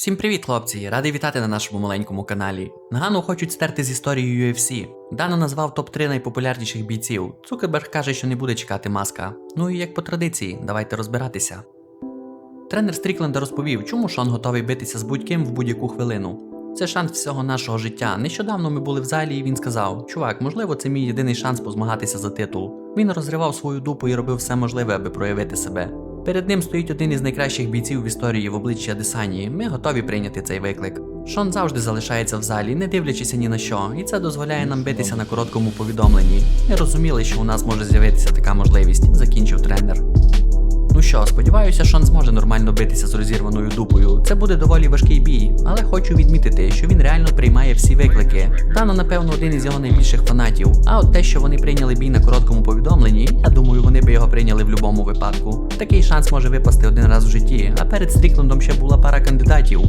Всім привіт, хлопці! Радий вітати на нашому маленькому каналі. Нагану хочуть стерти з історії UFC. Дано назвав топ-3 найпопулярніших бійців. Цукерберг каже, що не буде чекати маска. Ну і як по традиції, давайте розбиратися. Тренер Стрікленда розповів, чому Шон готовий битися з будь-ким в будь-яку хвилину. Це шанс всього нашого життя. Нещодавно ми були в залі, і він сказав: Чувак, можливо, це мій єдиний шанс позмагатися за титул. Він розривав свою дупу і робив все можливе, аби проявити себе. Перед ним стоїть один із найкращих бійців в історії в обличчі Адесанії. Ми готові прийняти цей виклик. Шон завжди залишається в залі, не дивлячись ні на що, і це дозволяє нам битися на короткому повідомленні. Ми розуміли, що у нас може з'явитися така можливість, закінчив тренер. Ну що, сподіваюся, Шон зможе нормально битися з розірваною дупою. Це буде доволі важкий бій, але хочу відмітити, що він реально приймає всі виклики. Дано, напевно, один із його найбільших фанатів. А от те, що вони прийняли бій на короткому повідомленні, я думаю, вони би його прийняли в будь-якому випадку. Такий шанс може випасти один раз в житті, а перед Стріклендом ще була пара кандидатів.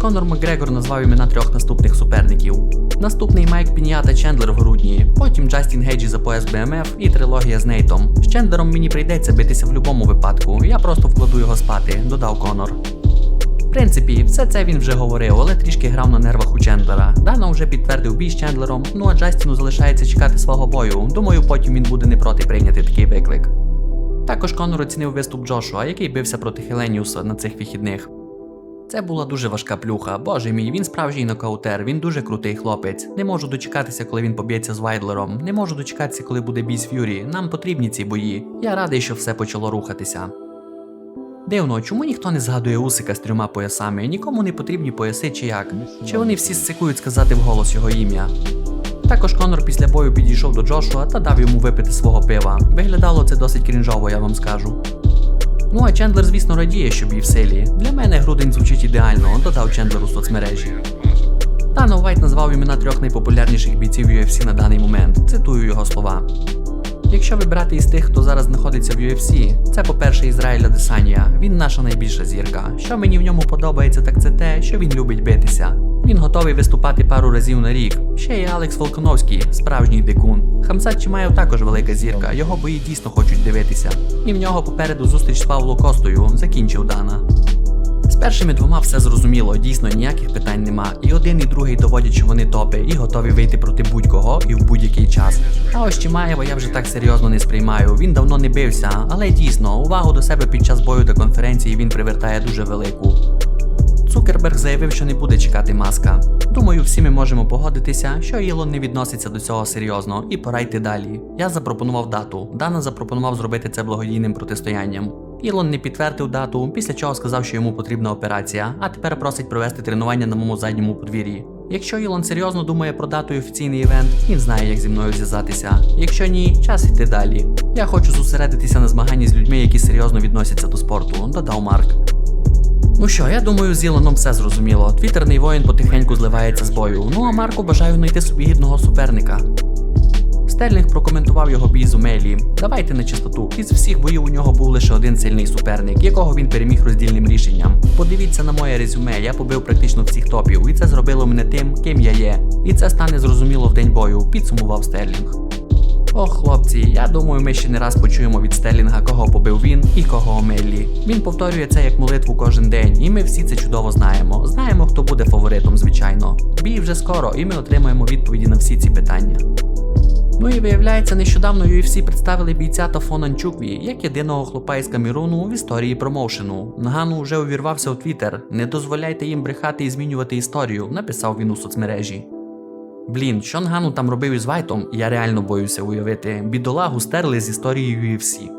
Конор Макгрегор назвав імена трьох наступних суперників. Наступний Майк Пінята Чендлер в грудні, потім Джастін Гейджі за пояс БМФ і трилогія з Нейтом. З Чендлером мені прийдеться битися в будь-якому випадку, я просто вкладу його спати, додав Конор. Принципі, все це він вже говорив, але трішки грав на нервах у Чендлера. Дано вже підтвердив бій з Чендлером, ну а Джастіну залишається чекати свого бою. Думаю, потім він буде не проти прийняти такий виклик. Також Конор оцінив виступ Джошуа, який бився проти Хеленіуса на цих вихідних. Це була дуже важка плюха. Боже мій, він справжній нокаутер, він дуже крутий хлопець. Не можу дочекатися, коли він поб'ється з Вайдлером. Не можу дочекатися, коли буде бій з Ф'юрі. Нам потрібні ці бої. Я радий, що все почало рухатися. Дивно, чому ніхто не згадує Усика з трьома поясами? Нікому не потрібні пояси чи як? Чи вони всі сцикують сказати вголос його ім'я? Також Конор після бою підійшов до Джошуа та дав йому випити свого пива. Виглядало це досить крінжово, я вам скажу. Ну а Чендлер, звісно, радіє, що бій в силі. Для мене грудень звучить ідеально, додав Чендлер у соцмережі. Дано Вайт назвав імена трьох найпопулярніших бійців UFC на даний момент. Цитую його слова. Якщо вибирати із тих, хто зараз знаходиться в UFC, це по-перше Ізраїля Десанія. Він наша найбільша зірка. Що мені в ньому подобається, так це те, що він любить битися. Він готовий виступати пару разів на рік. Ще є Алекс Волконовський, справжній дикун. Хамзат Чимаєв також велика зірка, його бої дійсно хочуть дивитися. І в нього попереду зустріч з Павло Костою, закінчив Дана. Першими двома все зрозуміло, дійсно ніяких питань нема. І один, і другий доводять, що вони топи і готові вийти проти будь-кого і в будь-який час. А ось Чимаєва я вже так серйозно не сприймаю. Він давно не бився, але дійсно увагу до себе під час бою та конференції він привертає дуже велику. Цукерберг заявив, що не буде чекати маска. Думаю, всі ми можемо погодитися, що Ілон не відноситься до цього серйозно, і пора йти далі. Я запропонував дату. Дана запропонував зробити це благодійним протистоянням. Ілон не підтвердив дату, після чого сказав, що йому потрібна операція, а тепер просить провести тренування на моєму задньому подвір'ї. Якщо Ілон серйозно думає про дату і офіційний івент, він знає, як зі мною зв'язатися. Якщо ні, час йти далі. Я хочу зосередитися на змаганні з людьми, які серйозно відносяться до спорту, додав Марк. Ну що, я думаю, з Ілоном все зрозуміло. Твіттерний воїн потихеньку зливається з бою. Ну а Марку бажаю знайти собі гідного суперника. Стерлінг прокоментував його бій з Умелі. Давайте на чистоту. Із всіх боїв у нього був лише один сильний суперник, якого він переміг роздільним рішенням. Подивіться на моє резюме, я побив практично всіх топів, і це зробило мене тим, ким я є. І це стане зрозуміло в день бою, підсумував Стерлінг. Ох, хлопці, я думаю, ми ще не раз почуємо від Стелінга, кого побив він і кого Омеллі. Він повторює це як молитву кожен день, і ми всі це чудово знаємо. Знаємо, хто буде фаворитом, звичайно. Бій вже скоро, і ми отримаємо відповіді на всі ці питання. Ну і виявляється, нещодавно UFC представили бійця Тафона Нчукві як єдиного хлопа із Камеруну в історії промоушену. Нагану вже увірвався у Твіттер. Не дозволяйте їм брехати і змінювати історію, написав він у соцмережі. Блін, що Нгану там робив із Вайтом, я реально боюся уявити. Бідолагу стерли з історії UFC.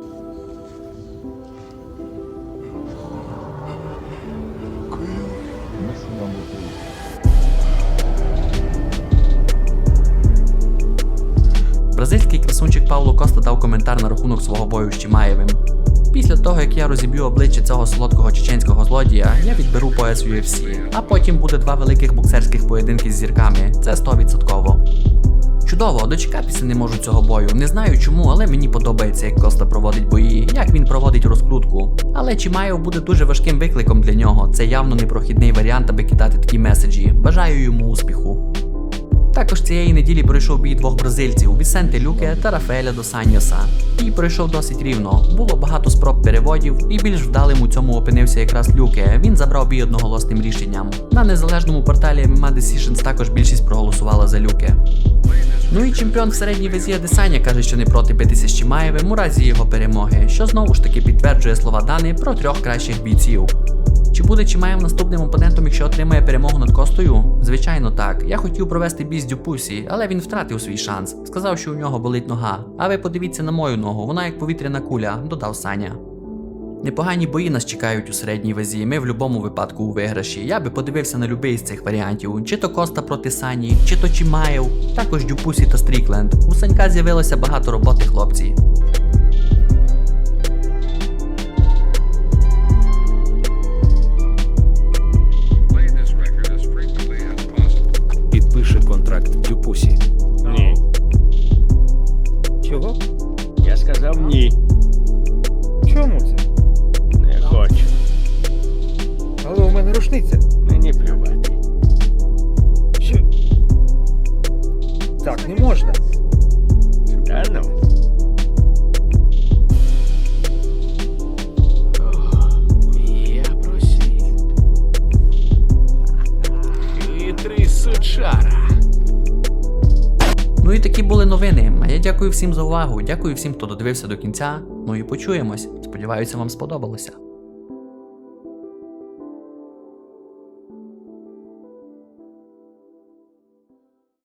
Бразильський красунчик Павло Коста дав коментар на рахунок свого бою з Чимаєвим. Після того, як я розіб'ю обличчя цього солодкого чеченського злодія, я відберу пояс UFC, а потім буде два великих боксерських поєдинки з зірками. Це 100%. Чудово, дочекатися не можу цього бою. Не знаю чому, але мені подобається, як Коста проводить бої, як він проводить розкрутку. Але Чимаєв буде дуже важким викликом для нього. Це явно непрохідний варіант, аби кидати такі меседжі. Бажаю йому успіху. Також цієї неділі пройшов бій двох бразильців Вісенте Люке та Рафаеля до Саньоса. Бій пройшов досить рівно. Було багато спроб переводів, і більш вдалим у цьому опинився якраз Люке. Він забрав бій одноголосним рішенням. На незалежному порталі MMA Decisions також більшість проголосувала за Люке. Ну і чемпіон в середній вазі Адесаня каже, що не проти битися з Чимаєвим у разі його перемоги, що знову ж таки підтверджує слова Дани про трьох кращих бійців. Чи буде Чимаєв наступним опонентом, якщо отримає перемогу над Костою? Звичайно, так. Я хотів провести бій з Дюпусі, але він втратив свій шанс. Сказав, що у нього болить нога. А ви подивіться на мою ногу, вона як повітряна куля, додав Саня. Непогані бої нас чекають у середній вазі. Ми в будь-якому випадку у виграші. Я би подивився на будь-який з цих варіантів: чи то Коста проти Сані, чи то Чимаєв, також Дюпусі та Стрікленд. У Санька з'явилося багато роботи, хлопці. Дякую всім за увагу. Дякую всім, хто додивився до кінця. Ну і почуємось. Сподіваюся, вам сподобалося.